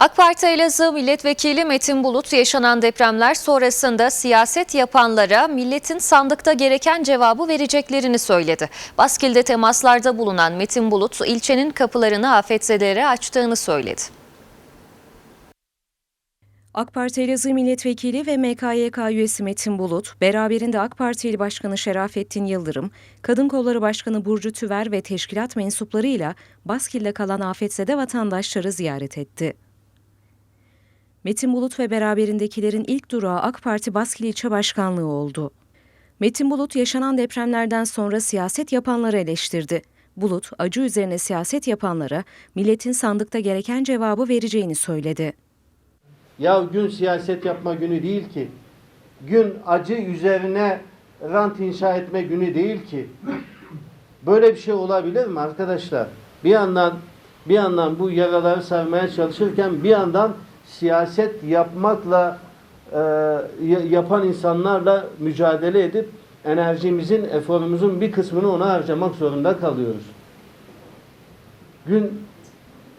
AK Parti Elazığ Milletvekili Metin Bulut yaşanan depremler sonrasında siyaset yapanlara milletin sandıkta gereken cevabı vereceklerini söyledi. Baskil'de temaslarda bulunan Metin Bulut ilçenin kapılarını afetzedelere açtığını söyledi. AK Parti Elazığ Milletvekili ve MKYK üyesi Metin Bulut, beraberinde AK Parti Başkanı Şerafettin Yıldırım, Kadın Kolları Başkanı Burcu Tüver ve teşkilat mensuplarıyla Baskil'de kalan afetzede vatandaşları ziyaret etti. Metin Bulut ve beraberindekilerin ilk durağı AK Parti Baskil İlçe Başkanlığı oldu. Metin Bulut yaşanan depremlerden sonra siyaset yapanları eleştirdi. Bulut, acı üzerine siyaset yapanlara milletin sandıkta gereken cevabı vereceğini söyledi. Ya gün siyaset yapma günü değil ki. Gün acı üzerine rant inşa etme günü değil ki. Böyle bir şey olabilir mi arkadaşlar? Bir yandan bir yandan bu yaraları sarmaya çalışırken bir yandan siyaset yapmakla e, ya- yapan insanlarla mücadele edip enerjimizin, eforumuzun bir kısmını ona harcamak zorunda kalıyoruz. Gün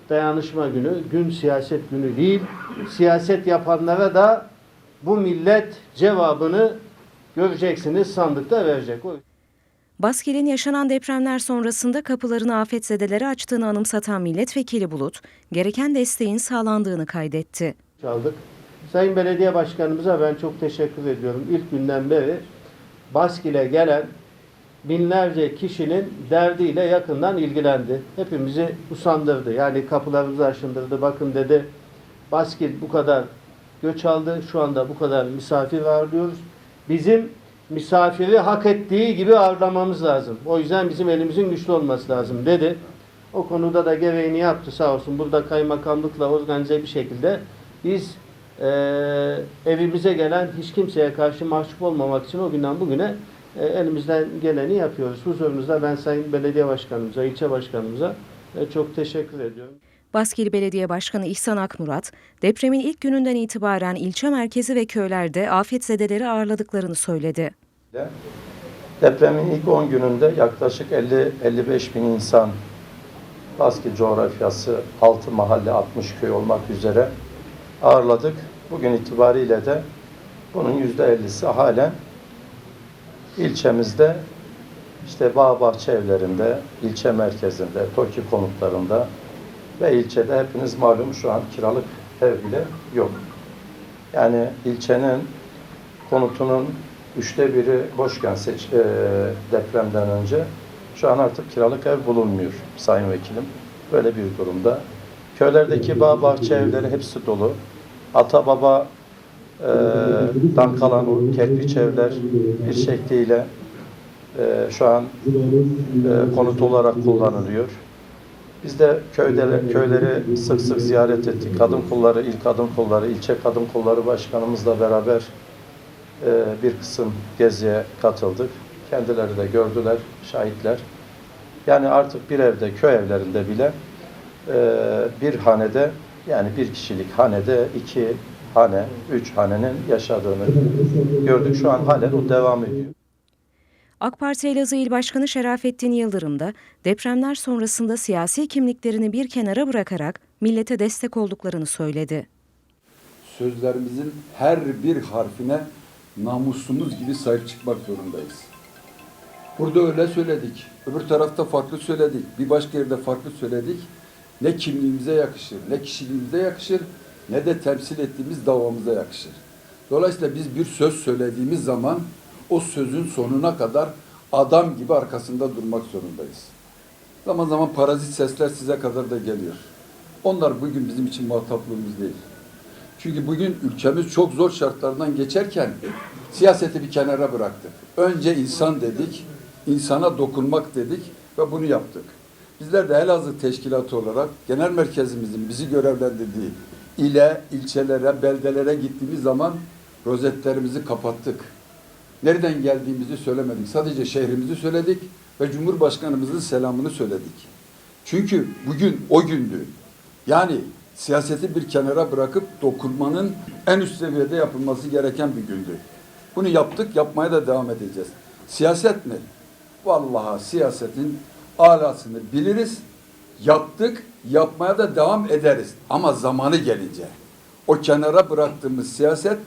dayanışma günü, gün siyaset günü değil. Siyaset yapanlara da bu millet cevabını göreceksiniz sandıkta verecek. Baskil'in yaşanan depremler sonrasında kapılarını afetzedelere açtığını anımsatan milletvekili Bulut, gereken desteğin sağlandığını kaydetti. çaldık. Sayın Belediye Başkanımıza ben çok teşekkür ediyorum. İlk günden beri Baskil'e gelen binlerce kişinin derdiyle yakından ilgilendi. Hepimizi usandırdı. Yani kapılarımızı aşındırdı. Bakın dedi Baskil bu kadar göç aldı. Şu anda bu kadar misafir ağırlıyoruz. Bizim misafiri hak ettiği gibi ağırlamamız lazım. O yüzden bizim elimizin güçlü olması lazım dedi. O konuda da gereğini yaptı sağ olsun. Burada kaymakamlıkla organize bir şekilde biz eee, evimize gelen hiç kimseye karşı mahcup olmamak için o günden bugüne e, elimizden geleni yapıyoruz. Huzurunuzda ben Sayın Belediye Başkanımıza, ilçe başkanımıza e, çok teşekkür ediyorum. Baskil Belediye Başkanı İhsan Akmurat, depremin ilk gününden itibaren ilçe merkezi ve köylerde afetzedeleri ağırladıklarını söyledi. Depremin ilk 10 gününde yaklaşık 50-55 bin insan Baskil coğrafyası 6 mahalle 60 köy olmak üzere ağırladık. Bugün itibariyle de bunun %50'si halen ilçemizde işte bağ bahçe evlerinde, ilçe merkezinde, TOKİ konutlarında ve ilçede hepiniz malum şu an kiralık ev bile yok. Yani ilçenin konutunun üçte biri boşken seç, e, depremden önce şu an artık kiralık ev bulunmuyor sayın vekilim. Böyle bir durumda. Köylerdeki bağ bahçe evleri hepsi dolu. Ata baba e, dan kalan kerpiç evler bir şekliyle e, şu an e, konut olarak kullanılıyor. Biz de köyde, köyleri sık sık ziyaret ettik. Kadın kolları, il kadın kolları, ilçe kadın kolları başkanımızla beraber bir kısım geziye katıldık. Kendileri de gördüler, şahitler. Yani artık bir evde, köy evlerinde bile e, bir hanede, yani bir kişilik hanede iki hane, üç hanenin yaşadığını gördük. Şu an halen o devam ediyor. AK Parti Elazığ İl Başkanı Şerafettin Yıldırım da depremler sonrasında siyasi kimliklerini bir kenara bırakarak millete destek olduklarını söyledi. sözlerimizin her bir harfine namusumuz gibi sahip çıkmak zorundayız. Burada öyle söyledik, öbür tarafta farklı söyledik, bir başka yerde farklı söyledik. Ne kimliğimize yakışır, ne kişiliğimize yakışır, ne de temsil ettiğimiz davamıza yakışır. Dolayısıyla biz bir söz söylediğimiz zaman o sözün sonuna kadar adam gibi arkasında durmak zorundayız. Zaman zaman parazit sesler size kadar da geliyor. Onlar bugün bizim için muhataplığımız değil. Çünkü bugün ülkemiz çok zor şartlardan geçerken siyaseti bir kenara bıraktık. Önce insan dedik, insana dokunmak dedik ve bunu yaptık. Bizler de Elazığ Teşkilatı olarak genel merkezimizin bizi görevlendirdiği ile, ilçelere, beldelere gittiğimiz zaman rozetlerimizi kapattık. Nereden geldiğimizi söylemedik. Sadece şehrimizi söyledik ve Cumhurbaşkanımızın selamını söyledik. Çünkü bugün o gündü. Yani siyaseti bir kenara bırakıp dokunmanın en üst seviyede yapılması gereken bir gündü. Bunu yaptık, yapmaya da devam edeceğiz. Siyaset mi? Vallahi siyasetin alasını biliriz. Yaptık, yapmaya da devam ederiz. Ama zamanı gelince. O kenara bıraktığımız siyaset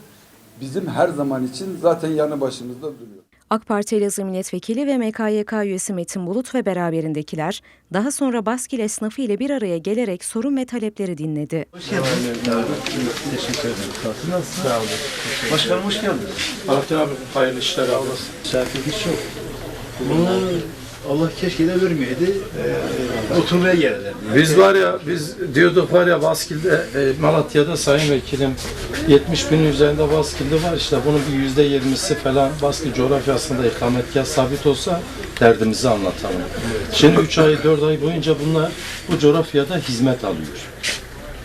bizim her zaman için zaten yanı başımızda duruyor. AK Parti Elazığ Milletvekili ve MKYK üyesi Metin Bulut ve beraberindekiler daha sonra Baskil esnafı ile bir araya gelerek sorun ve talepleri dinledi. Teşekkür ederim. Sağ olun. Başkanım hoş geldin. Alaaddin abi hayırlı işler abi. Misafir hiç yok. Bunu Allah keşke de vermeyeydi. Ee, oturmaya gelirler. Biz var ya, biz diyorduk var ya Baskil'de, e, Malatya'da sayın vekilim 70 binin üzerinde Baskil'de var işte bunun bir yüzde yirmisi falan Baskil coğrafyasında ikametgah sabit olsa derdimizi anlatalım. Şimdi 3 ay 4 ay boyunca bunlar bu coğrafyada hizmet alıyor.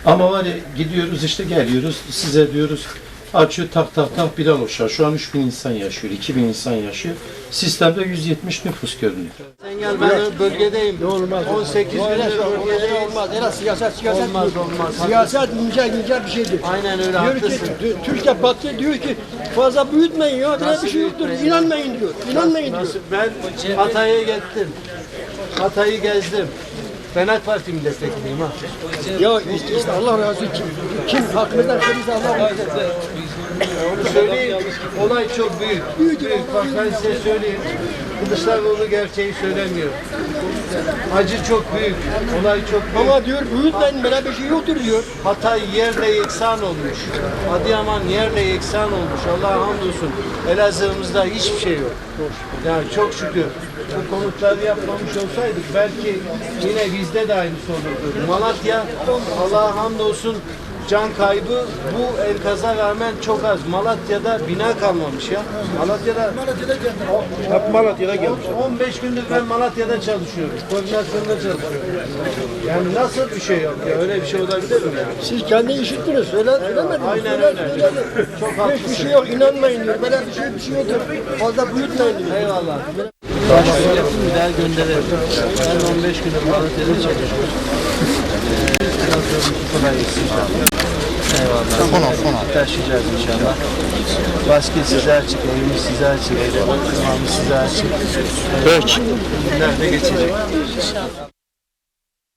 Ama var ya gidiyoruz işte geliyoruz size diyoruz açıyor tak tak tak bir oluşar. Şu an 3000 insan yaşıyor, 2000 insan yaşıyor. Sistemde 170 nüfus görünüyor. Sen gel ben bölgedeyim. Olmaz. 18 gündür bölgedeyim. Olmaz. Hele siyaset siyaset Olmaz olmaz. Siyaset ince ince bir şeydir. Aynen öyle Diyor ki haklısın. Tü- Türkiye Batı diyor ki fazla büyütmeyin ya. Böyle bir şey yoktur. İnanmayın diyor. İnanmayın diyor. Nasıl? Ben Hatay'a gittim. Hatay'ı gezdim. Ben AK Parti milletvekiliyim ha. Ya işte, işte Allah razı olsun. Kim, kim hakkımızdan şeyse Allah razı olsun. Onu söyleyeyim. Olay çok büyük. Büyük. Bak ben size söyleyeyim. Kılıçdaroğlu gerçeği söylemiyor. Acı çok büyük. Olay çok büyük. Ama diyor böyle bir şey yoktur diyor. Hatay yerle yeksan olmuş. Adıyaman yerle yeksan olmuş. Allah'a hamdolsun. Elazığ'ımızda hiçbir şey yok. Yani çok şükür. Bu konutları yapmamış olsaydık belki yine bizde de aynısı olurdu. Malatya Allah'a hamdolsun can kaybı bu enkaza rağmen çok az. Malatya'da bina kalmamış ya. Malatya'da Hep Malatya'da gelmiş. 15 gündür ben Malatya'da çalışıyorum. Koordinasyonda çalışıyorum. Yani nasıl bir şey yok ya? Öyle bir şey olabilir mi yani? Siz kendi işittiniz. Söyle, söylemediniz. Aynen öyle. Çok Hiçbir haklısın. şey yok. inanmayın diyor. Böyle bir şey, bir şey yoktur. Fazla büyütmeyin diyor. Eyvallah. Başvuruyordum bir daha gönderelim. Ben 15 gündür Malatya'da çalışıyorum. Ee, kolay gelsin inşallah. Eyvallah. Son son Taşıyacağız inşallah. Baskı size açık, evimiz size açık, tamamı size açık. Peki. Günler de geçecek.